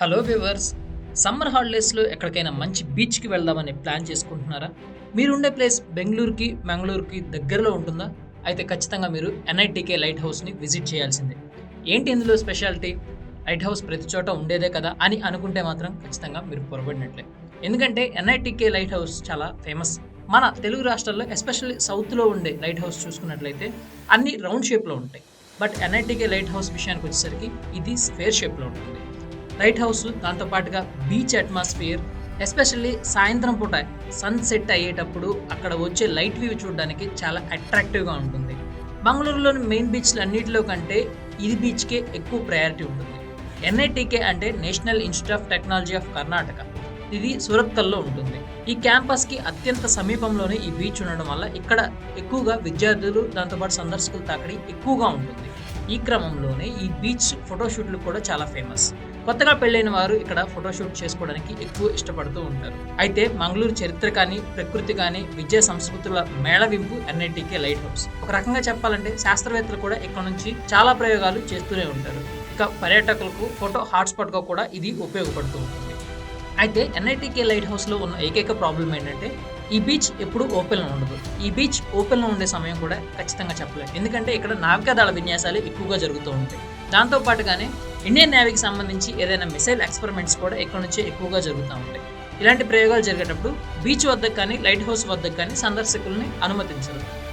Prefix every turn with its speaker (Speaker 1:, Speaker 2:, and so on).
Speaker 1: Hello viewers summer హాలిడేస్లో ఎక్కడికైనా మంచి బీచ్కి వెళ్దామని ప్లాన్ చేసుకుంటున్నారా? మీరుండే ప్లేస్ బెంగళూరుకి మంగళూరుకి దగ్గరలో ఉంటుందా? అయితే ఖచ్చితంగా మీరు ఎన్ఐటీకే లైట్ హౌస్ని విజిట్ చేయాల్సిందే. ఏంటి ఇందులో స్పెషాలిటీ? లైట్ హౌస్ ప్రతి చోట ఉండేదే కదా అని అనుకుంటే మాత్రం ఖచ్చితంగా మీరు పొరబడినట్లే. ఎందుకంటే ఎన్ఐటీకే లైట్ హౌస్ చాలా ఫేమస్. మన తెలుగు రాష్ట్రాల్లో ఎస్పెషల్లీ సౌత్లో ఉండే లైట్ హౌస్ చూసుకున్నట్లయితే అన్ని రౌండ్ షేప్లో ఉంటాయి. బట్ ఎన్ఐటీకే లైట్ హౌస్ విషయానికి వచ్చేసరికి ఇది స్క్వేర్ షేప్లో ఉంటుంది. లైట్ హౌస్ దాంతోపాటుగా బీచ్ అట్మాస్ఫియర్ ఎస్పెషల్లీ సాయంత్రం పూట సన్సెట్ అయ్యేటప్పుడు అక్కడ వచ్చే లైట్ వ్యూ చూడడానికి చాలా అట్రాక్టివ్గా ఉంటుంది. మంగళూరులోని మెయిన్ బీచ్లు అన్నిటిలో కంటే ఇది బీచ్కే ఎక్కువ ప్రయారిటీ ఉంటుంది. ఎన్ఐటీకే అంటే national institute of technology of Karnataka. ఇది సూరత్కల్లో ఉంటుంది. ఈ క్యాంపస్కి అత్యంత సమీపంలోనే ఈ బీచ్ ఉండడం వల్ల ఇక్కడ ఎక్కువగా విద్యార్థులు దాంతోపాటు సందర్శకులు తాకిడి ఎక్కువగా ఉంటుంది. ఈ క్రమంలోనే ఈ బీచ్ ఫోటోషూట్లు కూడా చాలా ఫేమస్. కొత్తగా పెళ్ళైన వారు ఇక్కడ ఫోటోషూట్ చేసుకోవడానికి ఎక్కువ ఇష్టపడుతూ ఉంటారు. అయితే మంగళూరు చరిత్ర కానీ ప్రకృతి కానీ విద్యా సంస్కృతుల మేళవింపు ఎన్ఐటీకే లైట్ హౌస్. ఒక రకంగా చెప్పాలంటే శాస్త్రవేత్తలు కూడా ఇక్కడ నుంచి చాలా ప్రయోగాలు చేస్తూనే ఉంటారు. ఇక పర్యాటకులకు ఫోటో హాట్స్పాట్గా కూడా ఇది ఉపయోగపడుతూ ఉంటుంది. అయితే ఎన్ఐటీకే లైట్ హౌస్లో ఉన్న ఏకైక ప్రాబ్లం ఏంటంటే ఈ బీచ్ ఎప్పుడు ఓపెన్లో ఉండదు. ఈ బీచ్ ఓపెన్లో ఉండే సమయం కూడా ఖచ్చితంగా చెప్పలేము ఎందుకంటే ఇక్కడ నావికాదళ విన్యాసాలు ఎక్కువగా జరుగుతూ ఉంటాయి. దాంతో పాటుగానే ఇండియన్ నేవీకి సంబంధించి ఏదైనా మిసైల్ ఎక్స్పెరిమెంట్స్ కూడా ఇక్కడ నుంచే ఎక్కువగా జరుగుతూ ఉంటాయి. ఇలాంటి ప్రయోగాలు జరిగేటప్పుడు బీచ్ వద్దకు కానీ లైట్ హౌస్ వద్దకు కానీ సందర్శకుల్ని అనుమతించరు.